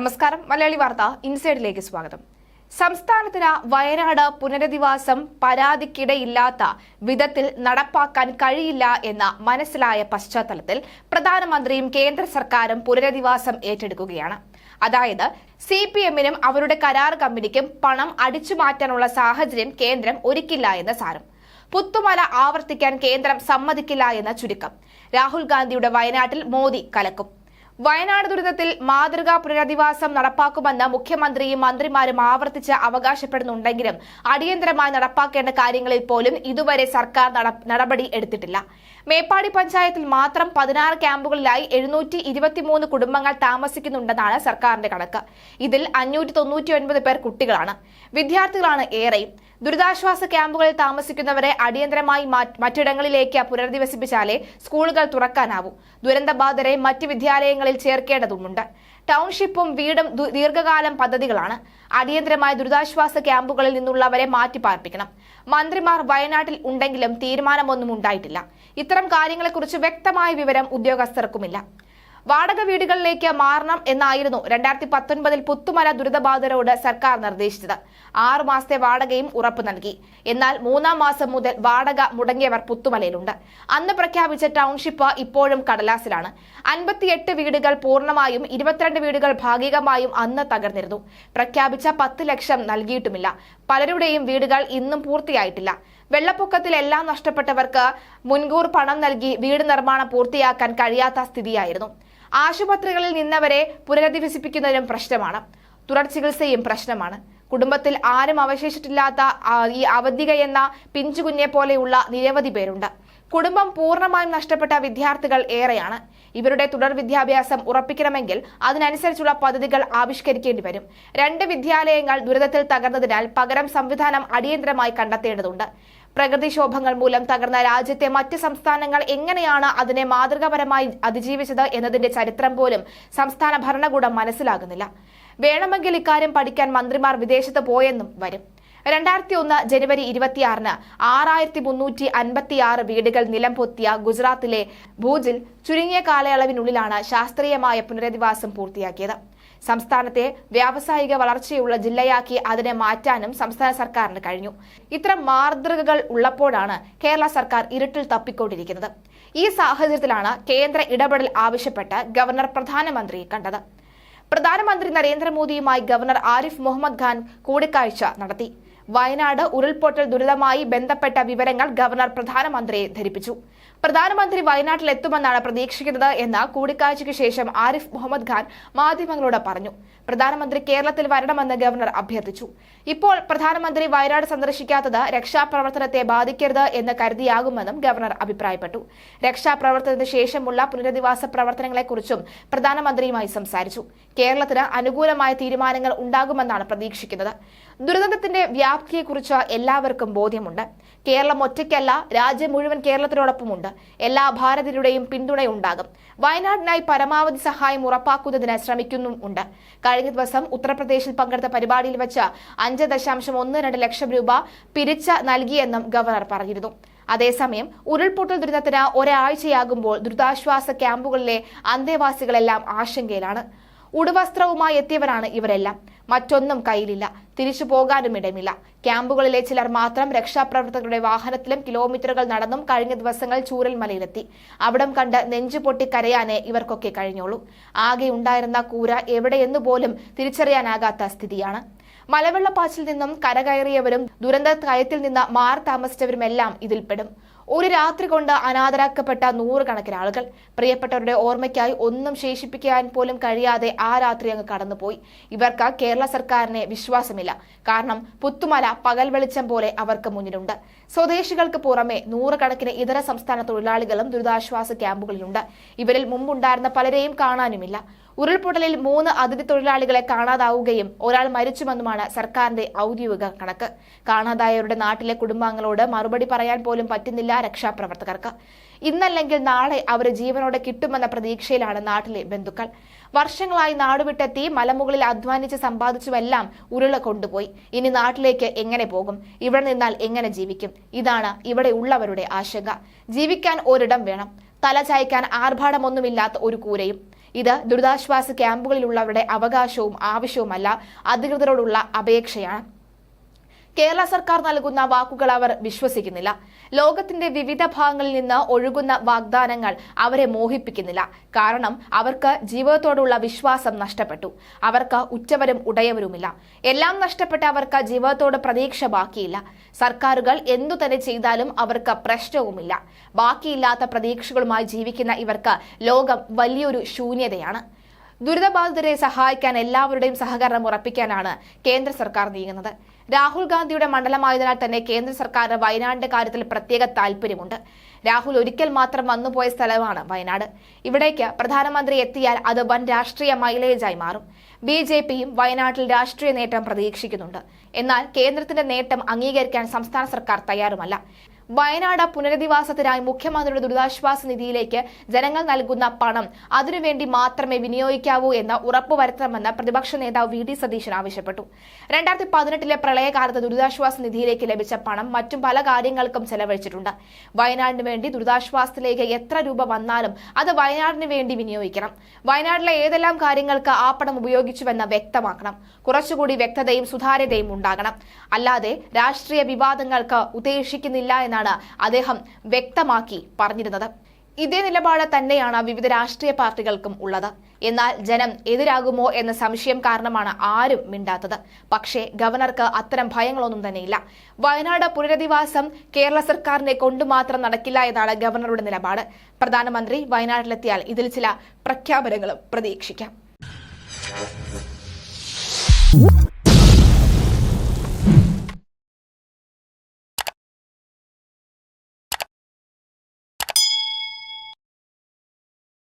നമസ്കാരം. മലയാളി വാർത്ത ഇൻസൈഡിലേക്ക് സ്വാഗതം. സംസ്ഥാനത്തിന് വയനാട് പുനരധിവാസം പരാതിക്കിടയില്ലാത്ത വിധത്തിൽ നടപ്പാക്കാൻ കഴിയില്ല എന്ന മനസ്സിലായ പശ്ചാത്തലത്തിൽ പ്രധാനമന്ത്രിയും കേന്ദ്ര സർക്കാരും പുനരധിവാസം ഏറ്റെടുക്കുകയാണ്. അതായത് സി പി എമ്മിനും അവരുടെ കരാർ കമ്പനിക്കും പണം അടിച്ചു മാറ്റാനുള്ള സാഹചര്യം കേന്ദ്രം ഒരുക്കില്ല എന്ന് സാരം. പുത്തുമല ആവർത്തിക്കാൻ കേന്ദ്രം സമ്മതിക്കില്ല എന്ന ചുരുക്കം. രാഹുൽ ഗാന്ധിയുടെ വയനാട്ടിൽ മോദി കലക്കും. വയനാട് ദുരിതത്തിൽ മാതൃകാ പുനരധിവാസം നടപ്പാക്കുമെന്ന് മുഖ്യമന്ത്രിയും മന്ത്രിമാരും ആവർത്തിച്ച് അവകാശപ്പെടുന്നുണ്ടെങ്കിലും അടിയന്തരമായി നടപ്പാക്കേണ്ട കാര്യങ്ങളിൽ പോലും ഇതുവരെ സർക്കാർ നടപടി എടുത്തിട്ടില്ല. മേപ്പാടി പഞ്ചായത്തിൽ മാത്രം പതിനാറ് ക്യാമ്പുകളിലായി എഴുന്നൂറ്റി ഇരുപത്തിമൂന്ന് കുടുംബങ്ങൾ താമസിക്കുന്നുണ്ടെന്നാണ് സർക്കാരിന്റെ കണക്ക്. ഇതിൽ അഞ്ഞൂറ്റി തൊണ്ണൂറ്റി ഒൻപത് പേർ കുട്ടികളാണ്. വിദ്യാർത്ഥികളാണ് ഏറെയും. ദുരിതാശ്വാസ ക്യാമ്പുകളിൽ താമസിക്കുന്നവരെ അടിയന്തരമായി മാറ്റ് മറ്റിടങ്ങളിലേക്ക് പുനരധിവസിപ്പിച്ചാലേ സ്കൂളുകൾ തുറക്കാനാവൂ. ദുരന്തബാധിതരെ മറ്റ് വിദ്യാലയങ്ങളിൽ ചേർക്കേണ്ടതുമുണ്ട്. ടൗൺഷിപ്പും വീടും ദീർഘകാലം പദ്ധതികളാണ്. അടിയന്തരമായ ദുരിതാശ്വാസ ക്യാമ്പുകളിൽ നിന്നുള്ളവരെ മാറ്റിപ്പാർപ്പിക്കണം. മന്ത്രിമാർ വയനാട്ടിൽ ഉണ്ടെങ്കിലും തീരുമാനമൊന്നും ഉണ്ടായിട്ടില്ല. ഇത്തരം കാര്യങ്ങളെക്കുറിച്ച് വ്യക്തമായ വിവരം ഉദ്യോഗസ്ഥർക്കുമില്ല. വാടക വീടുകളിലേക്ക് മാറണം എന്നായിരുന്നു രണ്ടായിരത്തി പത്തൊൻപതിൽ പുത്തുമല ദുരിതബാധിതരോട് സർക്കാർ നിർദ്ദേശിച്ചത്. ആറു മാസത്തെ വാടകയും ഉറപ്പ് നൽകി. എന്നാൽ മൂന്നാം മാസം മുതൽ വാടക മുടങ്ങിയവർ പുത്തുമലയിലുണ്ട്. അന്ന് പ്രഖ്യാപിച്ച ടൗൺഷിപ്പ് ഇപ്പോഴും കടലാസിലാണ്. അൻപത്തിയെട്ട് വീടുകൾ പൂർണമായും ഇരുപത്തിരണ്ട് വീടുകൾ ഭാഗികമായും അന്ന് തകർന്നിരുന്നു. പ്രഖ്യാപിച്ച പത്ത് ലക്ഷം നൽകിയിട്ടുമില്ല. പലരുടെയും വീടുകൾ ഇന്നും പൂർത്തിയായിട്ടില്ല. വെള്ളപ്പൊക്കത്തിൽ എല്ലാം നഷ്ടപ്പെട്ടവർക്ക് മുൻകൂർ പണം നൽകി വീട് നിർമ്മാണം പൂർത്തിയാക്കാൻ കഴിയാത്ത സ്ഥിതിയായിരുന്നു. ആശുപത്രികളിൽ നിന്നവരെ പുനരധിവസിപ്പിക്കുന്നതിനും പ്രശ്നമാണ്. തുടർ ചികിത്സയും പ്രശ്നമാണ്. കുടുംബത്തിൽ ആരും അവശേഷിച്ചിട്ടില്ലാത്ത ഈ അവധിക എന്ന പിഞ്ചുകുഞ്ഞെ പോലെയുള്ള നിരവധി പേരുണ്ട്. കുടുംബം പൂർണമായും നഷ്ടപ്പെട്ട വിദ്യാർത്ഥികൾ ഏറെയാണ്. ഇവരുടെ തുടർ വിദ്യാഭ്യാസം ഉറപ്പിക്കണമെങ്കിൽ അതിനനുസരിച്ചുള്ള പദ്ധതികൾ ആവിഷ്കരിക്കേണ്ടി വരും. രണ്ട് വിദ്യാലയങ്ങൾ ദുരിതത്തിൽ തകർന്നതിനാൽ പകരം സംവിധാനം അടിയന്തരമായി കണ്ടെത്തേണ്ടതുണ്ട്. പ്രകൃതിക്ഷോഭങ്ങൾ മൂലം തകർന്ന രാജ്യത്തെ മറ്റ് സംസ്ഥാനങ്ങൾ എങ്ങനെയാണ് അതിനെ മാതൃകാപരമായി അതിജീവിച്ചത് എന്നതിന്റെ ചരിത്രം പോലും സംസ്ഥാന ഭരണകൂടം മനസ്സിലാകുന്നില്ല. വേണമെങ്കിൽ ഇക്കാര്യം പഠിക്കാൻ മന്ത്രിമാർ വിദേശത്ത് പോയെന്നും വരും. രണ്ടായിരത്തി ഒന്ന് ജനുവരി ഇരുപത്തിയാറിന് ആറായിരത്തി മുന്നൂറ്റി അൻപത്തിയാറ് വീടുകൾ നിലം പൊത്തിയ ഗുജറാത്തിലെ ഭൂജിൽ ചുരുങ്ങിയ കാലയളവിനുള്ളിലാണ് ശാസ്ത്രീയമായ പുനരധിവാസം പൂർത്തിയാക്കിയത്. സംസ്ഥാനത്തെ വ്യാവസായിക വളർച്ചയുള്ള ജില്ലയാക്കി അതിനെ മാറ്റാനും സംസ്ഥാന സർക്കാരിന് കഴിഞ്ഞു. ഇത്തരം മാതൃകകൾ ഉള്ളപ്പോഴാണ് കേരള സർക്കാർ ഇരുട്ടിൽ തപ്പിക്കൊണ്ടിരിക്കുന്നത്. ഈ സാഹചര്യത്തിലാണ് കേന്ദ്ര ഇടപെടൽ ആവശ്യപ്പെട്ട് ഗവർണർ പ്രധാനമന്ത്രിയെ കണ്ടത്. പ്രധാനമന്ത്രി നരേന്ദ്രമോദിയുമായി ഗവർണർ ആരിഫ് മുഹമ്മദ് ഖാൻ കൂടിക്കാഴ്ച നടത്തി. വയനാട് ഉരുൾപൊട്ടൽ ദുരിതമായി ബന്ധപ്പെട്ട വിവരങ്ങൾ ഗവർണർ പ്രധാനമന്ത്രിയെ ധരിപ്പിച്ചു. പ്രധാനമന്ത്രി വയനാട്ടിലെത്തുമെന്നാണ് പ്രതീക്ഷിക്കുന്നത് എന്ന് കൂടിക്കാഴ്ചയ്ക്ക് ശേഷം ആരിഫ് മുഹമ്മദ് ഖാൻ മാധ്യമങ്ങളോട് പറഞ്ഞു. പ്രധാനമന്ത്രി കേരളത്തിൽ വരണമെന്ന് ഗവർണർ അഭ്യർത്ഥിച്ചു. ഇപ്പോൾ പ്രധാനമന്ത്രി വയനാട് സന്ദർശിക്കാത്തത് രക്ഷാപ്രവർത്തനത്തെ ബാധിക്കരുത് എന്ന് കരുതിയാകുമെന്നും ഗവർണർ അഭിപ്രായപ്പെട്ടു. രക്ഷാപ്രവർത്തനത്തിന് ശേഷമുള്ള പുനരധിവാസ പ്രവർത്തനങ്ങളെക്കുറിച്ചും പ്രധാനമന്ത്രിയുമായി സംസാരിച്ചു. കേരളത്തിന് അനുകൂലമായ തീരുമാനങ്ങൾ ഉണ്ടാകുമെന്നാണ് പ്രതീക്ഷിക്കുന്നത്. ദുരന്തത്തിന്റെ വ്യാപ്തിയെക്കുറിച്ച് എല്ലാവർക്കും ബോധ്യമുണ്ട്. കേരളം ഒറ്റയ്ക്കല്ല രാജ്യം മുഴുവൻ കേരളത്തിനോടൊപ്പമുണ്ട്. എല്ലാ ഭാരതീയരുടെയും പിന്തുണയുണ്ടാകും. വയനാടിനായി പരമാവധി സഹായം ഉറപ്പാക്കുന്നതിന് ശ്രമിക്കുന്നുമുണ്ട് കഴിഞ്ഞ ദിവസം ഉത്തർപ്രദേശിൽ പങ്കെടുത്ത പരിപാടിയിൽ വെച്ച് അഞ്ച് ദശാംശം ഒന്ന് രണ്ട് ലക്ഷം രൂപ പിരിച്ച നൽകിയെന്നും ഗവർണർ പറഞ്ഞിരുന്നു. അതേസമയം ഉരുൾപൊട്ടൽ ദുരിതത്തിന് ഒരാഴ്ചയാകുമ്പോൾ ദുരിതാശ്വാസ ക്യാമ്പുകളിലെ അന്തേവാസികളെല്ലാം ആശങ്കയിലാണ്. ഉടുവസ്ത്രവുമായി എത്തിയവരാണ് ഇവരെല്ലാം. മറ്റൊന്നും കയ്യിലില്ല. തിരിച്ചു പോകാനും ഇടമില്ല. ക്യാമ്പുകളിലെ ചിലർ മാത്രം രക്ഷാപ്രവർത്തകരുടെ വാഹനത്തിലും കിലോമീറ്ററുകൾ നടന്നും കഴിഞ്ഞ ദിവസങ്ങൾ ചൂരൽ മലയിലെത്തി. അവിടം കണ്ട് നെഞ്ചു പൊട്ടി കരയാനേ ഇവർക്കൊക്കെ കഴിഞ്ഞോളൂ. ആകെ ഉണ്ടായിരുന്ന കൂര എവിടെയെന്നു പോലും തിരിച്ചറിയാനാകാത്ത സ്ഥിതിയാണ്. മലവെള്ളപ്പാച്ചിൽ നിന്നും കരകയറിയവരും ദുരന്ത കയത്തിൽ നിന്ന് മാറി താമസിച്ചവരുമെല്ലാം ഇതിൽപ്പെടും. ഒരു രാത്രി കൊണ്ട് അനാഥരാക്കപ്പെട്ട നൂറുകണക്കിന് ആളുകൾ. പ്രിയപ്പെട്ടവരുടെ ഓർമ്മയ്ക്കായി ഒന്നും ശേഷിപ്പിക്കാൻ പോലും കഴിയാതെ ആ രാത്രി അങ്ങ് കടന്നുപോയി. ഇവർക്ക് കേരള സർക്കാരിനെ വിശ്വാസമില്ല. കാരണം പുത്തുമല പകൽ വെളിച്ചം പോലെ അവർക്ക് മുന്നിലുണ്ട്. സ്വദേശികൾക്ക് പുറമെ നൂറുകണക്കിന് ഇതര സംസ്ഥാന തൊഴിലാളികളും ദുരിതാശ്വാസ ക്യാമ്പുകളിലുണ്ട്. ഇവരിൽ മുമ്പുണ്ടായിരുന്ന പലരെയും കാണാനുമില്ല. ഉരുൾപൊട്ടലിൽ മൂന്ന് അതിഥി തൊഴിലാളികളെ കാണാതാവുകയും ഒരാൾ മരിച്ചുമെന്നുമാണ് സർക്കാരിന്റെ ഔദ്യോഗിക കണക്ക്. കാണാതായവരുടെ നാട്ടിലെ കുടുംബാംഗങ്ങളോട് മറുപടി പറയാൻ പോലും പറ്റുന്നില്ല രക്ഷാപ്രവർത്തകർക്ക്. ഇന്നല്ലെങ്കിൽ നാളെ അവർ ജീവനോടെ കിട്ടുമെന്ന പ്രതീക്ഷയിലാണ് നാട്ടിലെ ബന്ധുക്കൾ. വർഷങ്ങളായി നാടുവിട്ടെത്തി മലമുകളിൽ അധ്വാനിച്ച് സമ്പാദിച്ചുമെല്ലാം ഉരുള കൊണ്ടുപോയി. ഇനി നാട്ടിലേക്ക് എങ്ങനെ പോകും? ഇവിടെ നിന്നാൽ എങ്ങനെ ജീവിക്കും? ഇതാണ് ഇവിടെ ഉള്ളവരുടെ ആശങ്ക. ജീവിക്കാൻ ഒരിടം വേണം. തല ചായ്ക്കാൻ ആർഭാടമൊന്നുമില്ലാത്ത ഒരു കൂരയും. ഇത് ദുരിതാശ്വാസ ക്യാമ്പുകളിലുള്ളവരുടെ അവകാശവും ആവശ്യവുമല്ല അധികൃതരോടുള്ള അപേക്ഷയാണ്. കേരള സർക്കാർ നൽകുന്ന വാക്കുകൾ അവർ വിശ്വസിക്കുന്നില്ല. ലോകത്തിന്റെ വിവിധ ഭാഗങ്ങളിൽ നിന്ന് ഒഴുകുന്ന വാഗ്ദാനങ്ങൾ അവരെ മോഹിപ്പിക്കുന്നില്ല. കാരണം അവർക്ക് ജീവിതത്തോടുള്ള വിശ്വാസം നഷ്ടപ്പെട്ടു. അവർക്ക് ഉറ്റവരും ഉടയവരുമില്ല. എല്ലാം നഷ്ടപ്പെട്ട അവർക്ക് ജീവിതത്തോട് പ്രതീക്ഷ ബാക്കിയില്ല. സർക്കാരുകൾ എന്തു തന്നെ ചെയ്താലും അവർക്ക് പ്രശ്നവുമില്ല. ബാക്കിയില്ലാത്ത പ്രതീക്ഷകളുമായി ജീവിക്കുന്ന ഇവർക്ക് ലോകം വലിയൊരു ശൂന്യതയാണ്. ദുരിതബാധിതരെ സഹായിക്കാൻ എല്ലാവരുടെയും സഹകരണം ഉറപ്പിക്കാനാണ് കേന്ദ്ര സർക്കാർ നീങ്ങുന്നത്. രാഹുൽ ഗാന്ധിയുടെ മണ്ഡലമായതിനാൽ തന്നെ കേന്ദ്ര സർക്കാരിന് വയനാടിന്റെ കാര്യത്തിൽ പ്രത്യേക താല്പര്യമുണ്ട്. രാഹുൽ ഒരിക്കൽ മാത്രം വന്നുപോയ സ്ഥലമാണ് വയനാട്. ഇവിടേക്ക് പ്രധാനമന്ത്രി എത്തിയാൽ അത് വൻ രാഷ്ട്രീയ മൈലേജായി മാറും. ബി ജെ പിയും വയനാട്ടിൽ രാഷ്ട്രീയ നേട്ടം പ്രതീക്ഷിക്കുന്നുണ്ട്. എന്നാൽ കേന്ദ്രത്തിന്റെ നേട്ടം അംഗീകരിക്കാൻ സംസ്ഥാന സർക്കാർ തയ്യാറുമല്ല. വയനാട് പുനരധിവാസത്തിനായി മുഖ്യമന്ത്രിയുടെ ദുരിതാശ്വാസ നിധിയിലേക്ക് ജനങ്ങൾ നൽകുന്ന പണം അതിനുവേണ്ടി മാത്രമേ വിനിയോഗിക്കാവൂ എന്ന് ഉറപ്പുവരുത്തണമെന്ന് പ്രതിപക്ഷ നേതാവ് വി ഡി സതീശൻ ആവശ്യപ്പെട്ടു. രണ്ടായിരത്തി പതിനെട്ടിലെ പ്രളയകാലത്ത് ദുരിതാശ്വാസ നിധിയിലേക്ക് ലഭിച്ച പണം മറ്റും പല കാര്യങ്ങൾക്കും ചെലവഴിച്ചിട്ടുണ്ട്. വയനാടിന് വേണ്ടി ദുരിതാശ്വാസത്തിലേക്ക് എത്ര രൂപ വന്നാലും അത് വയനാടിന് വേണ്ടി വിനിയോഗിക്കണം. വയനാട്ടിലെ ഏതെല്ലാം കാര്യങ്ങൾക്ക് ആ പണം ഉപയോഗിച്ചുവെന്ന് വ്യക്തമാക്കണം. കുറച്ചുകൂടി വ്യക്തതയും സുതാര്യതയും ഉണ്ടാകണം. അല്ലാതെ രാഷ്ട്രീയ വിവാദങ്ങൾക്ക് ഉദ്ദേശിക്കുന്നില്ല എന്നാണ് അദ്ദേഹം വ്യക്തമാക്കി പറഞ്ഞിരുന്നത്. ഇതേ നിലപാട് തന്നെയാണ് വിവിധ രാഷ്ട്രീയ പാർട്ടികൾക്കും ഉള്ളത്. എന്നാൽ ജനം എതിരാകുമോ എന്ന സംശയം കാരണമാണ് ആരും മിണ്ടാത്തത്. പക്ഷേ ഗവർണർക്ക് അത്തരം ഭയങ്ങളൊന്നും തന്നെയില്ല. വയനാട് പുനരധിവാസം കേരള സർക്കാരിനെ കൊണ്ട് മാത്രം നടക്കില്ല എന്നാണ് ഗവർണറുടെ നിലപാട്. പ്രധാനമന്ത്രി വയനാട്ടിലെത്തിയാൽ ഇതിൽ ചില പ്രഖ്യാപനങ്ങളും പ്രതീക്ഷിക്കാം.